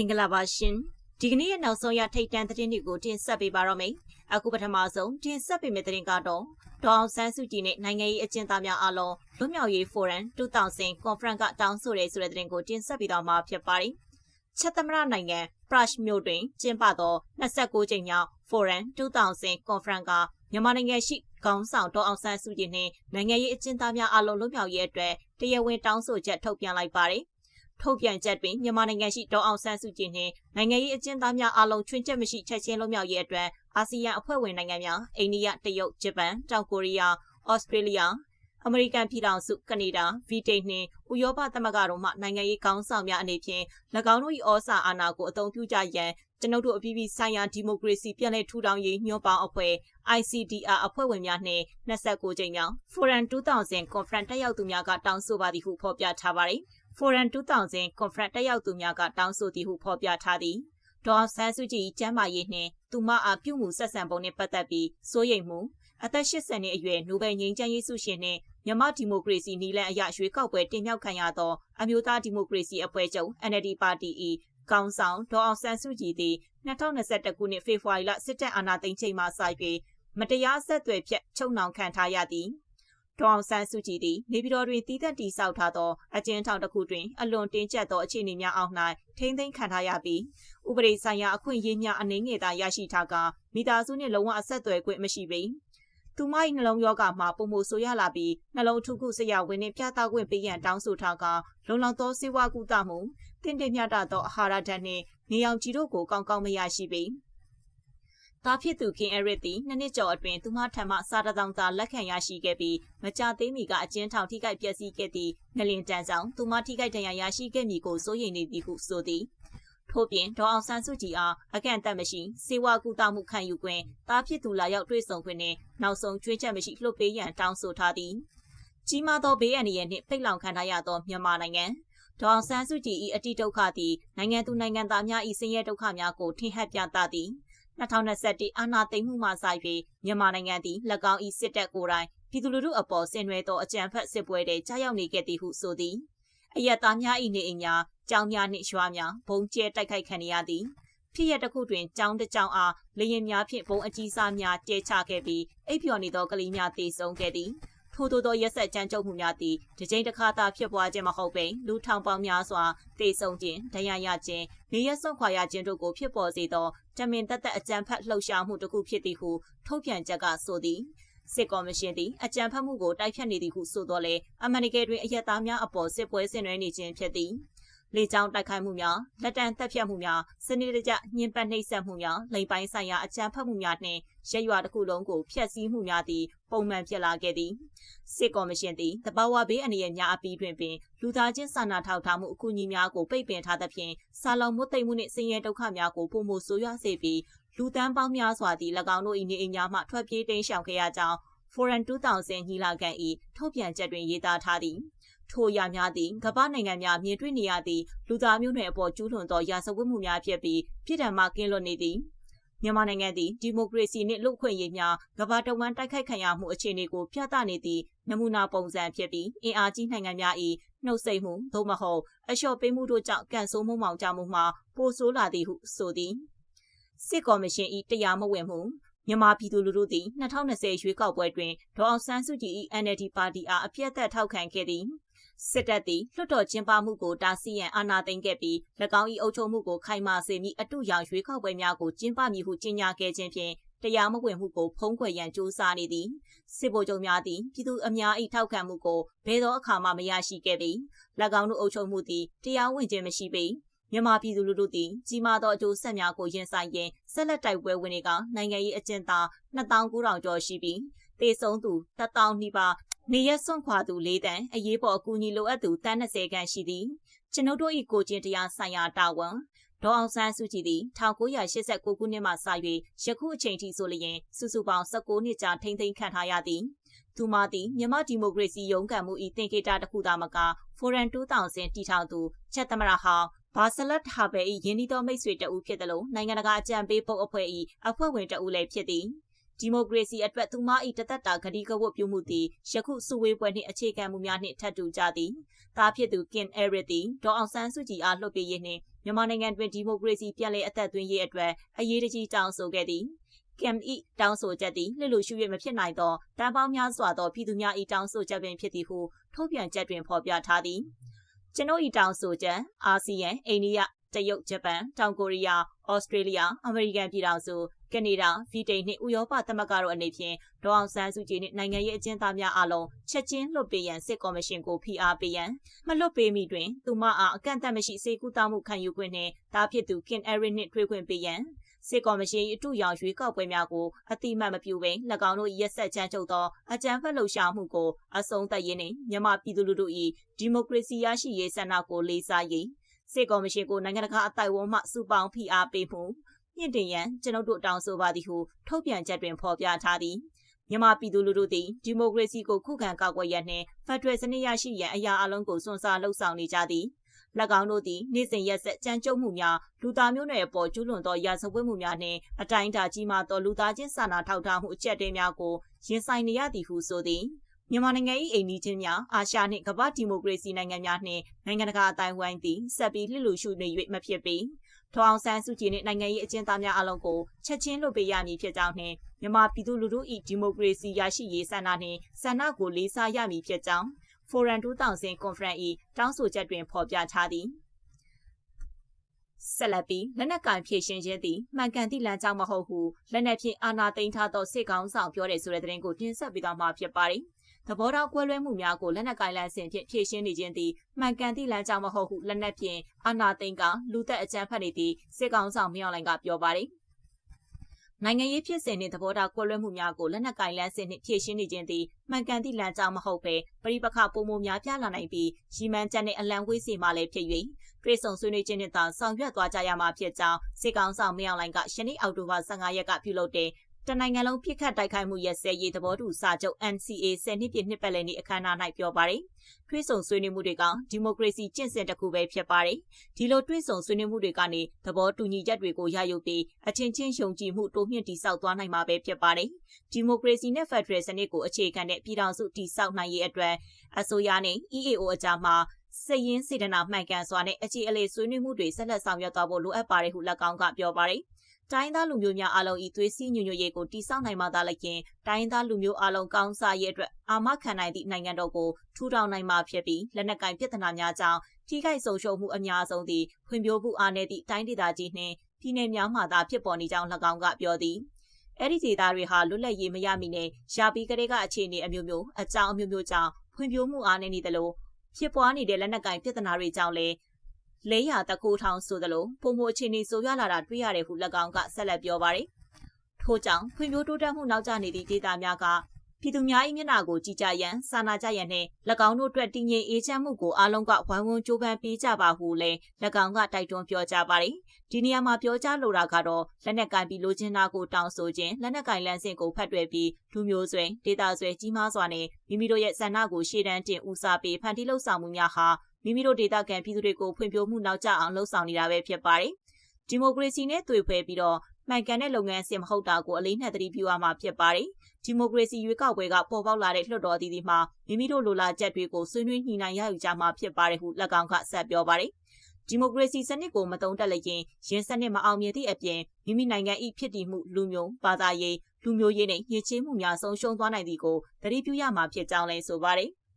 င်္ဂလာပါရှင်ဒီကနေ့ရဲ့နောက်ဆုံးရထိတ်တန့်သတင်းတွေကိုတင်ဆက်ပေးပါတော့မယ်အခုပထမဆုံးတင်ဆက်ပေးမယ့်သတင်းကတော့ဒေါအောင်ဆန်းစုကြည်နဲ့နိုင်ငံရေးအကျဉ်းသားများအားလုံးလွတ်မြောက်ရေးဖိုရမ်2000 conference ကတောင်းဆိုရဲဆိုတဲ့သတင်းကိုတင်ဆက်ပေးတော့မှာဖြစ်ပါတယ်ချက်သမရနိုင်ငံပရရှ်မြို့တွင်ကျင်းပသော29ကြိမ်မြောက် Forum 2000 Conference ကမြန်မာနိုင်ငံရှိခေါင်းဆောင်ဒေါအောင်ဆန်းစုကြည်နှင့်နိုင်ငံရေးအကျဉ်းသားများအလုံးလွတ်မြောက်ရေးအတွက်တရားဝင်တောင်းဆိုချက်ထုတ်ပြန်လိုက်ပါတယ်။ ထုတ်ပြန်ချက်တွင်မြန်မာနိုင်ငံရှိဒေါအောင်ဆန်းစုကြည်နှင့်နိုင်ငံရေးအကျဉ်းသားများအလုံးချွင်းချက်မရှိချက်ချင်းလွတ်မြောက်ရေးအတွက်အာဆီယံအဖွဲ့ဝင်နိုင်ငံများအိန္ဒိယ၊တရုတ်၊ဂျပန်၊တောင်ကိုရီးယား၊ဩစတြေးလျအမေရိကန်ပြည်ထောင်စုကနေဒါဗီတိတ်နှင့်ဥရောပသမဂ္ဂတို့မှနိုင်ငံရေးကောင်းဆောင်များအနေဖြင့်၎င်းတို့၏ဩစာအာဏာကိုအသုံးပြုကြရန်ကျွန်ုပ်တို့အပြည်ပြည်ဆိုင်ရာဒီမိုကရေစီပြည်내ထူထောင်ရေးညွှန်ပေါင်းအဖွဲ့ ICDR အဖွဲ့ဝင်များနှင့်29ကြိမ်မြောက် Forum 2000 Conference တက်ရောက်သူများကတောင်းဆိုပါသည်ဟုဖော်ပြထားပါသည်။ Forum 2000 Conference တက်ရောက်သူများကတောင်းဆိုသည်ဟုဖော်ပြထားသည်။ဒေါ်ဆန်းစုကြည်ကျမ်းမာရေးနှင့်သူမအားပြုမှုဆက်ဆံပုံနှင့်ပတ်သက်ပြီးစိုးရိမ်မှုအသက်80နှစ်အရွယ်နိုဘယ်ငြိမ်းချမ်းရေးဆုရှင်နှင့်မြန်မာဒီမိုကရေစီနီလန်အရရွေးကောက်ပွဲတင်မြှောက်ခံရသောအမျိုးသားဒီမိုကရေစီအဖွဲ့ချုပ် NLD ပါတီ၏ကောင်းဆောင်ဒေါအောင်ဆန်းစုကြည်သည်2021ခုနှစ်ဖေဖော်ဝါရီလစစ်တပ်အာဏာသိမ်းချိန်မှစ၍မတရားဆက်သွယ်ဖြတ်ချုပ်နှောင်ခံထားရသည် ဒေါအောင်ဆန်းစုကြည်သည်နေပြည်တော်တွင်တည်သက်တည်ဆောက်ထားသောအကျဉ်းထောင်တစ်ခုတွင်အလွန်တင်းကျပ်သောအခြေအနေများအောက်၌ထိမ့်သိမ်းခံထားရပြီးဥပဒေဆိုင်ရာအခွင့်အရေးများအနေငယ်သာရရှိထားကမိသားစုနှင့်လုံးဝအဆက်အသွယ်ခွင့်မရှိပေသူမ၏နှလုံးရောဂါမှာပုံမဆိုးရလာပြီးနှလုံးထုခုဆရာဝန်နှင့်ပြသခွင့်ပေးရန်တောင်းဆိုထားကလုံလောက်သောစေဝါကုသမှုတင့်တယ်မြတ်သောအာဟာရဓာတ်နှင့်နေအောင်ကြီးတို့ကိုကောင်းကောင်းမရရှိပေ။ သားဖြစ်သူခင်အရစ်သည်နှစ်နှစ်ကျော်အတွင်းသူမထံမှစာတစောင်သာလက်ခံရရှိခဲ့ပြီးမကြသေးမီကအကျဉ်းထောင်ထိခိုက်ပျက်စီးခဲ့သည့်ငလင်တန်းဆောင်သူမထိခိုက်ဒဏ်ရာရရှိခဲ့မည်ကိုစိုးရိမ်နေသည်ဟုဆိုသည်။ထို့ပြင်ဒေါအောင်ဆန်းစုကြည်အားအကန့်အသတ်မရှိစေဝါကူတာမှုခံယူခွင့်တားဖြစ်သူလာရောက်တွေ့ဆုံခွင့်နှင့်နောက်ဆုံးကျွေးချက်မရှိလှုပ်ပေးရန်တောင်းဆိုထားသည်ကြီးမားသောဘေးအန္တရာယ်နှင့်ဖိတ်လောင်ခံထားရသောမြန်မာနိုင်ငံဒေါအောင်ဆန်းစုကြည်၏အတိဒုက္ခသည်နိုင်ငံသူနိုင်ငံသားများ၏ဆင်းရဲဒုက္ခများကိုထင်ဟပ်ပြသသည် 2021အာဏာသိမ်းမှုမှစ၍မြန်မာနိုင်ငံသည်၎င်း၏စစ်တပ်ကိုယ်တိုင်ပြည်သူလူထုအပေါ်ဆင်နွှဲသောအကြမ်းဖက်စစ်ပွဲတွေကြားရောက်နေခဲ့သည်ဟုဆိုသည်အယက်သားများ၏နေအိမ်များကျောင်းများနှင့်ရွာများဘုံကျဲတိုက်ခိုက်ခံရသည်ဖြစ်ရတစ်ခုတွင်ကျောင်းတစ်ကျောင်းအားလေရင်များဖြင့်ဘုံအကြီးစားများကျဲချခဲ့ပြီးအိပ်ပျော်နေသောကလေးများတေဆုံးခဲ့သည် ထို့သောသောရက်ဆက်ကြမ်းကြုတ်မှုများသည်တစ်ကြိမ်တစ်ခါသာဖြစ်ပွားခြင်းမဟုတ်ပေလူထောင်ပေါင်းများစွာတေဆုံးခြင်းဒဏ်ရာရခြင်းနေရဆုံးခွာရခြင်းတို့ကိုဖြစ်ပေါ်စေသောတမင်သက်သက်အကြမ်းဖက်လှုပ်ရှားမှုတစ်ခုဖြစ်သည်ဟုထုတ်ပြန်ချက်ကဆိုသည်စစ်ကော်မရှင်သည်အကြံဖတ်မှုကိုတိုက်ဖြတ်နေသည်ဟုဆိုတော့လေအမေရိကန်တွင်အယက်သားများအပေါ်စစ်ပွဲဆင်နွှဲနေခြင်းဖြစ်သည် လေကြောင်းတိုက်ခိုက်မှုများလက်တံတက်ဖြတ်မှုများစနစ်တကျညှဉ်းပန်းနှိပ်စက်မှုများလိမ်ပိုင်းဆိုင်ရာအကြမ်းဖက်မှုများနှင့်ရက်ရွာတစ်ခုလုံးကိုဖျက်ဆီးမှုများသည်ပုံမှန်ဖြစ်လာခဲ့သည်စစ်ကော်မရှင်သည်တဘာဝဘေးအနေနဲ့များအပြီးတွင်ပင်လူသားချင်းစာနာထောက်ထားမှုအကူအညီများကိုပိတ်ပင်ထားသဖြင့်စာလောင်မွတ်သိမ်မှုနှင့်ဆင်းရဲဒုက္ခများကိုပုံမှုဆိုးရွားစေပြီးလူတန်းပေါင်းများစွာသည်၎င်းတို့၏နေအိမ်များမှထွက်ပြေးတိမ်းရှောင်ခဲ့ရကြောင်း Forum 2000ညီလာခံ၏ထုတ်ပြန်ချက်တွင်ရေးသားထားသည် ထိုရများသည်ကမ္ဘာနိုင်ငံများမြင်တွေ့နေရသည့်လူသားမျိုးနွယ်အပေါ်ကျူးလွန်သောရာဇဝတ်မှုများဖြစ်ပြီးပြည်ထံမှကင်းလွတ်နေသည်မြန်မာနိုင်ငံသည်ဒီမိုကရေစီနှင့်လူ့အခွင့်အရေးများကမ္ဘာတဝန်းတိုက်ခိုက်ခံရမှုအခြေအနေကိုပြသနေသည့်နမူနာပုံစံဖြစ်ပြီးအင်အားကြီးနိုင်ငံများ၏နှုတ်ဆက်မှုသို့မဟုတ်အလျှော့ပေးမှုတို့ကြောင့်ကန်ဆိုးမှုမောင်ကြမှုမှာပိုဆိုးလာသည်ဟုဆိုသည်စစ်ကော်မရှင်၏တရားမဝင်မှုမြန်မာပြည်သူလူထုသည်2020ရွေးကောက်ပွဲတွင်ဒေါအောင်ဆန်းစုကြည်၏ NLD ပါတီအားအပြတ်သက်ထောက်ခံခဲ့သည် စစ်တပ်သည်လွှတ်တော်ကျင်းပမှုကိုတားဆီးရန်အာဏာသိမ်းခဲ့ပြီး၎င်း၏အုပ်ချုပ်မှုကိုခိုင်မာစေမည့်အတူရောင်ရွေးကောက်ပွဲများကိုကျင်းပမည်ဟုကြေညာခဲ့ခြင်းဖြင့်တရားမဝင်မှုကိုဖုံးကွယ်ရန်ကြိုးစားနေသည်စစ်ဗိုလ်ချုပ်များသည်ပြည်သူအများ၏ထောက်ခံမှုကိုဘယ်သောအခါမှမရရှိခဲ့ပေ၎င်းတို့အုပ်ချုပ်မှုသည်တရားဝင်ခြင်းမရှိပေမြန်မာပြည်သူလူထုသည်ကြီးမားသောအကျိုးဆက်များကိုရင်ဆိုင်ရင်းဆက်လက်တိုက်ပွဲဝင်နေကနိုင်ငံရေးအကျဉ်းသား2900ကျော်ရှိပြီးတေဆုံးသူ1000နီးပါး နေရစွန့်ခွာသူ၄တန်းအရေးပေါ်အကူအညီလိုအပ်သူတန်း20ခန့်ရှိသည်ကျွန်ုပ်တို့၏ကိုချင်းတရားဆိုင်ရာတာဝန်ဒေါအောင်ဆန်းစုကြည်သည်1989ခုနှစ်မှစ၍ယခုအချိန်ထိဆိုလျင်စုစုပေါင်း19နှစ်ကြာထိမ့်သိမ်းခံထားရသည်သူမသည်မြန်မာဒီမိုကရေစီရုန်းကန်မှု၏တင်ကေတာတစ်ခုသာမက Forum 2000တီထောင်သူချက်သမရဟောင်းဘာဆလတ်ဟာဘဲ၏ယင်းဒီတော်မိတ်ဆွေတအုပ်ဖြစ်တယ်လို့နိုင်ငံတကာအကြံပေးပုတ်အဖွဲ့၏အဖွဲ့ဝင်တအုပ်လည်းဖြစ်သည် ဒီမိုကရေစီအတွက်သူမ၏တသက်တာဂတိကဝတ်ပြုမှုသည်ယခုစုဝေးပွဲနှင့်အခြေခံမှုများနှင့်ထပ်တူကြသည်။သားဖြစ်သူကင်အဲရစ်သည်ဒေါအောင်ဆန်းစုကြည်အားလှုပ်ပေးရေးနှင့်မမြန်မာနိုင်ငံတွင်ဒီမိုကရေစီပြန်လည်အသက်သွင်းရေးအတွက်အရေးတကြီးတောင်းဆိုခဲ့သည်ကမ်ဤတောင်းဆိုချက်သည်လှလူရှု၍မဖြစ်နိုင်သောတန်ပေါင်းများစွာသောပြည်သူများ၏တောင်းဆိုချက်ပင်ဖြစ်သည်ဟုထုတ်ပြန်ချက်တွင်ဖော်ပြထားသည်ကျွန်ုပ်၏တောင်းဆိုချက်အာဆီယံအိန္ဒိယ တရုတ်ဂျပန်တောင်ကိုရီးယားဩစတြေးလျအမေရိကန်ပြည်ထောင်စုကနေဒါဗီတိန်နှင့်ဥရောပသမဂ္ဂတို့အနေဖြင့်ဒေါအောင်ဆန်းစုကြည်နှင့်နိုင်ငံရေးအကျဉ်းသားများအားလုံးချက်ချင်းလွှတ်ပေးရန်စစ်ကော်မရှင်ကိုဖိအားပေးရန်မလွှတ်ပေးမီတွင်သူမအားအကန့်အသတ်မရှိစေကူတာမှုခံယူခွင့်နှင့်တားဖြစ်သူကင်အရစ်နှင့်ထွေးခွင့်ပေးရန်စစ်ကော်မရှင်၏အတူရောင်ရွေးကောက်ပွဲများကိုအတိမတ်မပြုဘဲ၎င်းတို့ရက်ဆက်ချမ်းချုပ်သောအကြမ်းဖက်လှုပ်ရှားမှုကိုအဆုံးသတ်ရင်းနှင့်မြန်မာပြည်သူလူထု၏ဒီမိုကရေစီရရှိရေးဆန္ဒကိုလေးစားရေး စစ်ကော်မရှင်ကိုနိုင်ငံတကာအတိုက်အဝန်းမှစုပေါင်းဖိအားပေးမှုမြင့်တင်ရန်ကျွန်ုပ်တို့တောင်းဆိုပါသည်ဟုထုတ်ပြန်ချက်တွင်ဖော်ပြထားသည်မြန်မာပြည်သူလူထုသည်ဒီမိုကရေစီကိုခုခံကာကွယ်ရန်နှင့်ဖက်ဒရယ်စနစ်ရရှိရန်အရာအလုံးကိုစွန့်စားလှုပ်ဆောင်နေကြသည်၎င်းတို့သည်နေ့စဉ်ရက်ဆက်ကြမ်းကြုတ်မှုများလူသားမျိုးနွယ်အပေါ်ကျူးလွန်သောရာဇဝတ်မှုများနှင့်အတိုင်းအတာကြီးမားသောလူသားချင်းစာနာထောက်ထားမှုအချက်အသေးများကိုရင်ဆိုင်နေရသည်ဟုဆိုသည် မြန်မာနိုင်ငံ၏အိမ်နီးချင်းများအာရှနှင့်ကမ္ဘာဒီမိုကရေစီနိုင်ငံများနှင့်နိုင်ငံတကာအတိုင်းဝိုင်းသည်ဆက်ပြီးလှစ်လူရှုနေ၍မဖြစ်ပေထောင်ဆန်းစုကြည်နှင့်နိုင်ငံရေးအကျဉ်းသားများအလုံးကိုချက်ချင်းလွှတ်ပေးရမည်ဖြစ်ကြောင်းနှင့်မြန်မာပြည်သူလူထု၏ဒီမိုကရေစီရရှိရေးဆန္ဒနှင့်ဆန္ဒကိုလေးစားရမည်ဖြစ်ကြောင်း Forum 2000 Conference ၏တောင်းဆိုချက်တွင်ဖော်ပြထားသည်ဆက်လက်ပြီးလက်နက်ကင်ဖြည့်ရှင်ခြင်းသည်မှန်ကန်သည့်လမ်းကြောင်းမဟုတ်ဟုလက်နက်ဖြင့်အာဏာသိမ်းထားသောစစ်ကောင်ဆောင်ပြောတဲ့ဆိုတဲ့သတင်းကိုတင်ဆက်ပေးသွားမှာဖြစ်ပါတယ်။ သဘောထားကွဲလွဲမှုများကိုလက်နက်ကိုင်လန်ဆင်ဖြင့်ဖြည့်ရှင်းနေခြင်းသည်မှန်ကန်သည့်လမ်းကြောင်းမဟုတ်ဟုလက်နက်ဖြင့်အာဏာသိမ်းကလူသက်အကြမ်းဖက်နေသည့်စစ်ကောင်ဆောင်မြောက်လိုင်ကပြောပါသည်နိုင်ငံရေးဖြစ်စဉ်နှင့်သဘောထားကွဲလွဲမှုများကိုလက်နက်ကင်လန်းစစ်နှင့်ဖြည့်ရှင်းနေခြင်းသည်မှန်ကန်သည့်လမ်းကြောင်းမဟုတ်ဘဲပရိပခပုံမှုများပြလာနိုင်ပြီးရီမန်းချက်နှင့်အလံဝေးစီမှလည်းဖြစ်၍တွဲဆုံဆွေးနွေးခြင်းနှင့်သာဆောင်ရွက်သွားကြရမှာဖြစ်ကြောင်းစစ်ကောင်ဆောင်မြောက်လိုင်ကယနေ့အောက်တိုဘာ15ရက်ကပြုလုပ်တဲ့ တနိုင်ငံလုံးပြစ်ခတ်တိုက်ခိုက်မှုရဲ့ဆယ်ရေးသဘောတူစာချုပ် NCA ဆယ်နှစ်ပြည့်နှစ်ပတ်လည်နေ့အခမ်းအနား၌ပြောပါတယ်။ထွေးဆုံဆွေးနွေးမှုတွေကဒီမိုကရေစီကျင့်စဉ်တစ်ခုပဲဖြစ်ပါတယ်။ဒီလိုထွေးဆုံဆွေးနွေးမှုတွေကနေသဘောတူညီချက်တွေကိုရယူပြီးအချင်းချင်းယုံကြည်မှုတိုးမြင့်တည်ဆောက်သွားနိုင်မှာပဲဖြစ်ပါတယ်။ဒီမိုကရေစီနဲ့ဖက်ဒရယ်စနစ်ကိုအခြေခံတဲ့ပြည်ထောင်စုတည်ဆောက်နိုင်ရေးအတွက်အစိုးရနဲ့ EAO အကြားမှာစည်ရင်းစေတနာမှန်ကန်စွာနဲ့အခြေအလေဆွေးနွေးမှုတွေဆက်လက်ဆောင်ရွက်သွားဖို့လိုအပ်ပါတယ်ဟုလက်ကောင်းကပြောပါတယ်။ တိုင်းသားလူမျိုးများအလုံးဤသွေးစည်းညွညွတ်ရေးကိုတိစောက်နိုင်မှသာလျှင်တိုင်းသားလူမျိုးအလုံးကောင်းစားရေးအတွက်အာမခံနိုင်သည့်နိုင်ငံတော်ကိုထူထောင်နိုင်မှာဖြစ်ပြီးလက်နက်ကင်ပြဿနာများကြောင့်ထိခိုက်ဆုံးရှုံးမှုအများဆုံးသည့်ဖွံ့ဖြိုးမှုအားနည်းသည့်တိုင်းဒေသကြီးနှင့်ပြည်내များမှသာဖြစ်ပေါ်နေကြောင်း၎င်းကပြောသည်အဲ့ဒီဒေသတွေဟာလွတ်လပ်ရေးမရမီနဲ့ရှားပြီးကလေးကအခြေအနေအမျိုးမျိုးအကြောင်းအမျိုးမျိုးကြောင့်ဖွံ့ဖြိုးမှုအားနည်းနေသလိုဖြစ်ပွားနေတဲ့လက်နက်ကင်ပြဿနာတွေကြောင့်လည်း လဲရတကူထောင်ဆိုသလိုပုံမအခြေအနေဆိုရလာတာတွေ့ရတယ်ဟု၎င်းကဆက်လက်ပြောပါတယ်။ထို့ကြောင့်ဖွံ့ဖြိုးတိုးတက်မှုနောက်ကျနေသည့်ဒေသများကပြည်သူများ၏မျက်နှာကိုကြည်ကြရန်စာနာကြရန်နှင့်၎င်းတို့အတွက်တည်ငြိမ်အေးချမ်းမှုကိုအားလုံးကဝိုင်းဝန်းကြိုးပမ်းပေးကြပါဟုလည်း၎င်းကတိုက်တွန်းပြောကြားပါတယ်။ဒီနေရာမှာပြောကြားလိုတာကတော့လက်နက်ကင်ပြီးလိုချင်တာကိုတောင်းဆိုခြင်းလက်နက်ကင်လမ်းစဉ်ကိုဖတ်တွယ်ပြီးလူမျိုးဆွဲဒေတာဆွဲကြီးမားစွာနဲ့မိမိတို့ရဲ့ဆန္ဒကိုရှေ့တန်းတင်ဦးစားပေးဖန်တီးလှုပ်ဆောင်မှုများဟာ မိမိတို့ဒေသခံပြည်သူတွေကိုဖွံ့ဖြိုးမှုနောက်ကျအောင်လှုံ့ဆော်နေတာပဲဖြစ်ပါတယ်။ဒီမိုကရေစီနဲ့တွေ့ဖွဲပြီးတော့မှန်ကန်တဲ့လုပ်ငန်းအစစ်မဟုတ်တာကိုအလေးနက်သတိပြုရမှာဖြစ်ပါတယ်။ဒီမိုကရေစီရွေးကောက်ပွဲကပေါ်ပေါက်လာတဲ့လွှတ်တော်တည်တည်မှာမိမိတို့လိုလားချက်တွေကိုဆွေးနွေးညှိနှိုင်းရယူကြမှာဖြစ်ပါတယ်ဟုလက်ကောင်ကဆက်ပြောပါတယ်။ဒီမိုကရေစီစနစ်ကိုမတုံ့တက်လျင်ရင်းစနစ်မအောင်မြင်သည့်အပြင်မိမိနိုင်ငံ၏ဖြစ်တည်မှုလူမျိုးဘာသာရေးလူမျိုးရေးနဲ့ညှဉ်းချေးမှုများဆုံးရှုံးသွားနိုင်သည်ကိုသတိပြုရမှာဖြစ်ကြောင်းလည်းဆိုပါတယ်။